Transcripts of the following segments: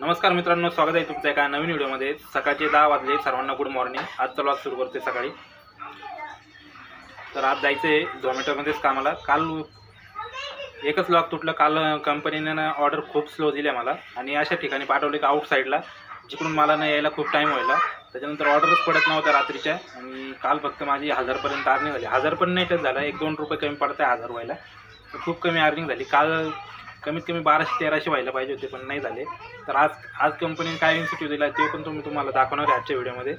नमस्कार मित्रांनो स्वागत आहे तुमच्या एका नवीन व्हिडिओमध्ये. सकाळचे दहा वाजले सर्वांना गुड मॉर्निंग आज चालू आज सुरू करते सकाळी. तर आज जायचं आहे झोमॅटोमध्येच कामाला. काल एकच लॉक तुटलं. काल कंपनीनं ऑर्डर खूप स्लो दिली आहे मला. आणि अशा ठिकाणी पाठवले का आउट साईडला जिकडून मला नाही यायला खूप टाईम व्हायला. त्याच्यानंतर ऑर्डरच पडत नव्हत्या रात्रीच्या. आणि काल फक्त माझी हजारपर्यंत अर्निंग झाली. हजार पण नाही तर झालं. एक दोन रुपये कमी पडत आहे हजार व्हायला. तर खूप कमी अर्निंग झाली. काल कमीत कमी बाराशे तेराशे व्हायला पाहिजे होते पण नाही झाले. तर आज आज कंपनीने काय इन्स्टिट्यूट दिला ते पण तुम्ही तुम्हाला दाखवणार आहे आजच्या व्हिडिओमध्ये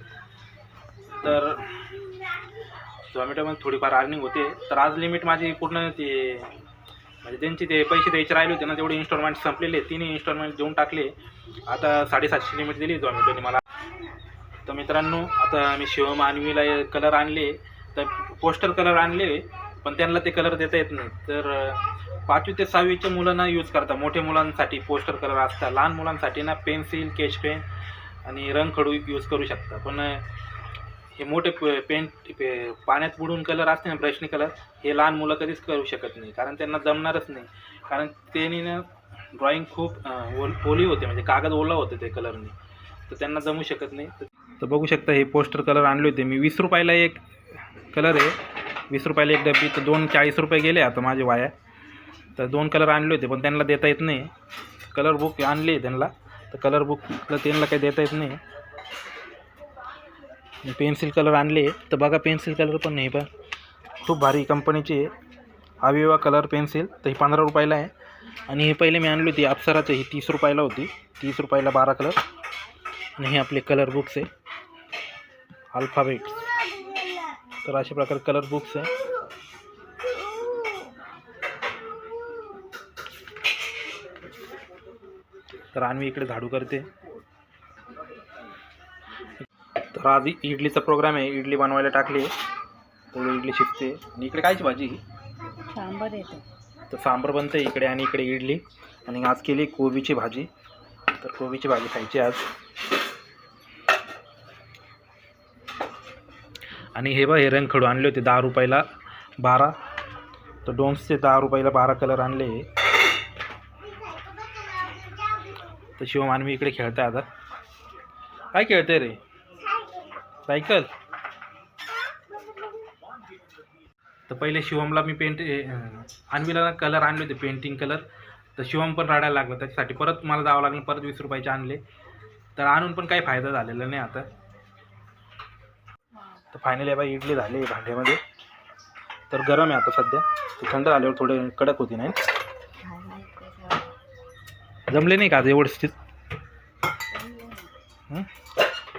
तर झोमॅटोमध्ये थोडीफार अर्निंग होते. तर आज लिमिट माझी पूर्ण ते म्हणजे त्यांचे ते पैसे द्यायचे राहिले होते ना तेवढे इन्स्टॉलमेंट संपलेले. तिन्ही इन्स्टॉलमेंट देऊन टाकले. आता साडेसातशे लिमिट दिली झोमॅटोने मला. तर मित्रांनो आता मी शिवम आणवीला कलर आणले. तर पोस्टर कलर आणले. पण त्यांना ते कलर देता येत नाही. तर पाचवी ते सहावीच्या मुलांना यूज करता. मोठ्या मुलांसाठी पोस्टर कलर असतात लहान मुलांसाठी ना पेन्सिल केश पेन आणि रंगखडू यूज करू शकता. पण हे मोठे पे पेंट पे- पाण्यात बुडून कलर असते ना ब्रशने कलर हे लहान मुलं कधीच करू शकत नाही. कारण त्यांना जमणारच नाही. कारण त्यांनी ना ड्रॉइंग खूप ओल ओली होते. म्हणजे कागद ओला होते ते कलरने तर त्यांना जमू शकत नाही. तर बघू शकता हे पोस्टर कलर आणले होते. मी वीस रुपयाला एक कलर आहे. वीस रुपयाला एक डबी तर दोन चाळीस रुपये गेले आता माझे वाया. तर दोन कलर आणले होते पण त्यांना देता येत नाही. कलर बुक आणले त्यांना. तर कलर बुकला त्यांना काही देता येत नाही. पेन्सिल कलर आणले तर बघा पेन्सिल कलर पण नाही पण खूप भारी कंपनीची आहे. अविवा कलर पेन्सिल तर ही पंधरा रुपयाला आहे. आणि हे पहिले मी आणली होती अप्सराचं ही तीस रुपयाला होती. तीस रुपयाला बारा कलर. आणि हे आपले कलर बुक्स आहे. अल्फाबेट. तर अशा प्रकारे कलर बुक्स आहे. तर आणवी इकडे झाडू करते. तर आज इडलीचा प्रोग्राम आहे. इडली बनवायला टाकली तर इडली शिकते आणि इकडे कायची भाजी सांबर येतो तर सांबर बनतं इकडे आणि इकडे इडली. आणि आज केली कोबीची भाजी. तर कोबीची भाजी खायची आज. आणि हे बा हे रंगखडू आणले होते दहा रुपयाला बारा. तर डोम्सचे दहा रुपयाला बारा कलर आणले. तर शिवम आणि मी इकडे खेळताय आता. काय खेळते रे? सायकल. तर पहिले शिवमला मी पेंट आणवीला कलर आणले होते पेंटिंग कलर तर शिवम पण रडायला लागला त्याच्यासाठी. परत मला जावं लागलं परत वीस रुपयाचे आणले. तर आणून पण काही फायदा झालेला नाही आता. तर फायनली बाई इडली झाली आहे भांड्यामध्ये. तर गरम आहे आता सध्या. ते थंड झाल्यावर थोडे कडक होती नाही जमले नाही का आज व्यवस्थित?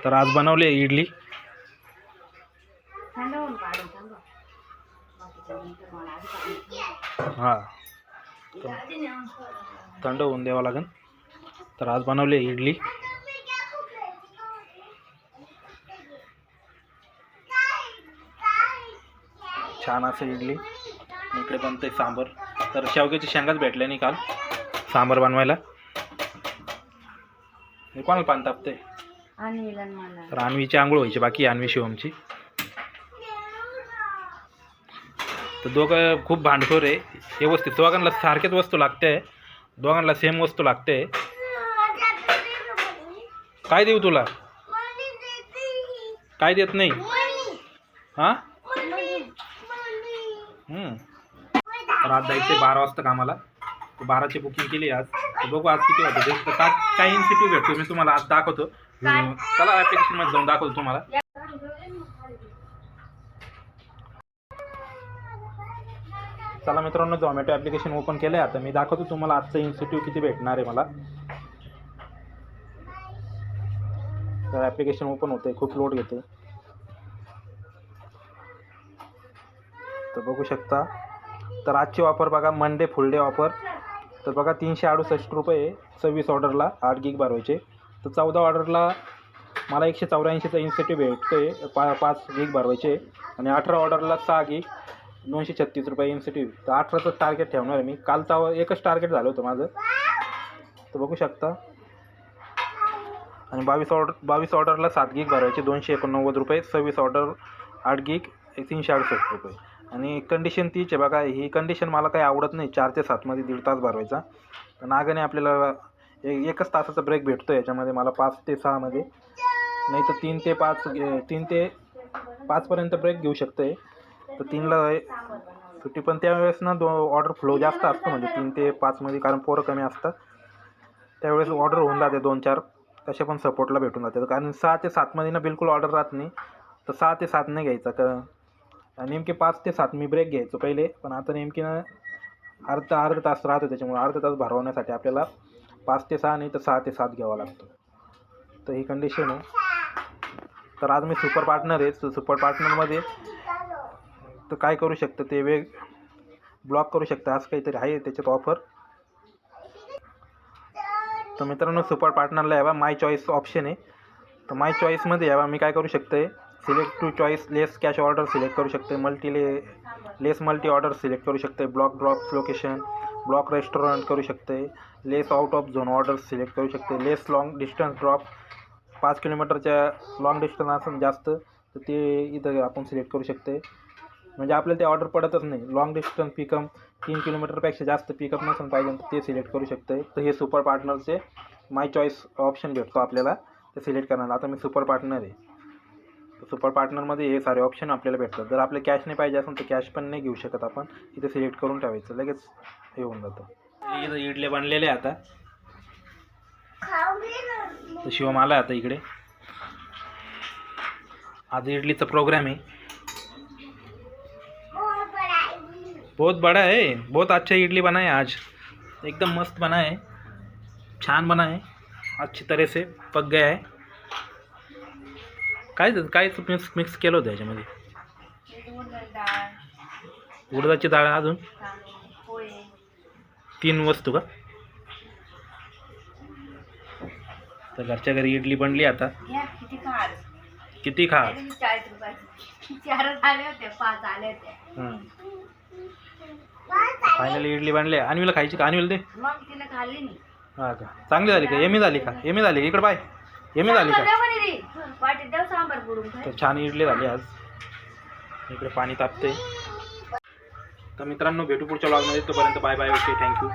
तर आज बनवले इडली. हां. थंड होऊन द्यावं लागेल. तर आज बनवले इडली. छान असं इडली. इकडे बनतंय सांबर. तर शेवग्याची शेंगाच भेटले नाही काल. सांबर बनवायला. हे कोणाला पान तापते तर अन्वीची आंघोळ व्हायची बाकी आणवी अन्वी शिवमची. तर दोघं खूप भांडखोर आहे. व्यवस्थित दोघांना सारख्याच वस्तू लागते. दोघांना सेम वस्तू लागते. काय देऊ तुला? काय देत नाही? हां? तर आज जायचे बारा वाजता कामाला. बाराची बुकिंग केली आज. बघू आज किती होतं तर काय काय इन्स्टिट्यूट भेटतो मी तुम्हाला आज दाखवतो. चला ॲप्लिकेशनमध्ये जाऊन दाखवतो तुम्हाला. चला मित्रांनो झोमॅटो ॲप्लिकेशन ओपन केलं आहे आता मी दाखवतो तुम्हाला आजचं इन्स्टिट्यूट किती भेटणार आहे मला. तर ॲप्लिकेशन ओपन होते खूप लोड घेते तर बघू शकता. तर आजची ऑफर बघा मंडे फुल डे ऑफर तर बघा तीनशे अडुसष्ट रुपये सव्वीस ऑर्डरला आठ गिग भरवायचे. तर चौदा ऑर्डरला मला एकशे चौऱ्याऐंशीचा इन्सेटिव्ह भेटतो आहे पा पाच गिग भरवायचे. आणि अठरा ऑर्डरला सहा गिग दोनशे छत्तीस रुपये इन्सेटिव्ह तर अठराचं टार्गेट ठेवणार आहे मी. कालचा एकच टार्गेट झालं होतं माझं. तर बघू शकता. आणि बावीस ऑर्डर बावीस ऑर्डरला सात गिग भरायचे दोनशे एकोणनव्वद रुपये सव्वीस ऑर्डर आठ गिग तीनशे अडुसष्ट रुपये. आणि कंडिशन तीच आहे बघा ही कंडिशन मला काही आवडत नाही चार ते सातमध्ये दीड तास भरवायचा. तर नागाने आपल्याला एक एकच तासाचा ब्रेक भेटतो याच्यामध्ये मला पाच ते सहामध्ये नाही तर तीन ते पाच घे- तीन ते पाचपर्यंत ब्रेक घेऊ शकते तर तीनला सुट्टी पण त्यावेळेस ना दो ऑर्डर फ्लो जास्त असतो म्हणजे तीन ते पाचमध्ये कारण पोरं कमी असतात. त्यावेळेस ऑर्डर होऊन जाते दोन चार. तसे पण सपोर्टला भेटून जाते. कारण सहा ते सातमध्ये ना बिलकुल ऑर्डर राहत नाही. तर सहा ते सात नाही घ्यायचा. का नेमके पाच ते सात मी ब्रेक घ्यायचो पहिले पण आता नेमकी ना अर्धा अर्धा तास राहतो त्याच्यामुळे अर्धा तास भरवण्यासाठी आपल्याला पाच ते सहा नाही तर सहा ते सात घ्यावा लागतो. तर ही कंडिशन आहे. तर आज मी सुपर पार्टनर आहे सुपर पार्टनरमध्ये तर काय करू शकतं ते वेग ब्लॉक करू शकतं असं काहीतरी आहे त्याच्यात ऑफर तर मित्रांनो सुपर पार्टनरला यावा माय चॉईस ऑप्शन आहे. तर माय चॉईसमध्ये यावा मी काय करू शकते select to choice less cash order select करू शकते multi less multi order select करू शकते block drop location block restaurant करू शकते less out of zone order select करू शकते लेस लॉंग डिस्टन्स ड्रॉप पाच किलोमीटरच्या लॉंग डिस्टन्स असेल जास्त, तर ते इथं आपण सिलेक्ट करू शकते. म्हणजे आपल्याला ते ऑर्डर पडतच नाही. लॉंग डिस्टन्स पिकअप तीन किलोमीटरपेक्षा जास्त पिकअप नसेल पाहिजे तर ते सिलेक्ट करू शकते. तर हे सुपर पार्टनरचे माय चॉईस ऑप्शन भेटतो आपल्याला. ते सिलेक्ट करण्याला आता मी सुपर पार्टनर आहे. तर सुपर पार्टनरमध्ये हे सारे ऑप्शन आपल्याला भेटतात. जर आपले कॅश नाही पाहिजे असेल तर कॅश पण नाही घेऊ शकत आपण. इथे सिलेक्ट करून ठेवायचं. लगेच हे होऊन जातं. इथं इडले बनलेले आहे आता. तर शिवम आला आता इकडे. आज इडलीचा प्रोग्राम आहे. बहुत बड़ा है बहुत अच्छा इडली बना है आज. एकदम मस्त बना है छान बना है अच्छी तरह से पक गया है. काय काय मिक्स मिक्स केलं होतं याच्यामध्ये उडदाची डाळ अजून? तीन वस्तू का? तर घरच्या घरी इडली बनली आता. किती खाल किती खा चाळीस रुपयाचे चारच आले होते पाच आले होते फायनली इडली बनली. अन्वीला खायची का? अन्वीला दे. मग तिने खाल्ली नाही. हा का? चांगली झाली का? एमी झाली का? एमी झाली का? इकडे बाय एमी झाली का. वाटीत सांबार बुडून तर छान इडली झाली आज. इकडे पाणी तापते. तर मित्रांनो भेटू पुढच्या ब्लॉगमध्ये तोपर्यंत बाय बाय ओके थँक्यू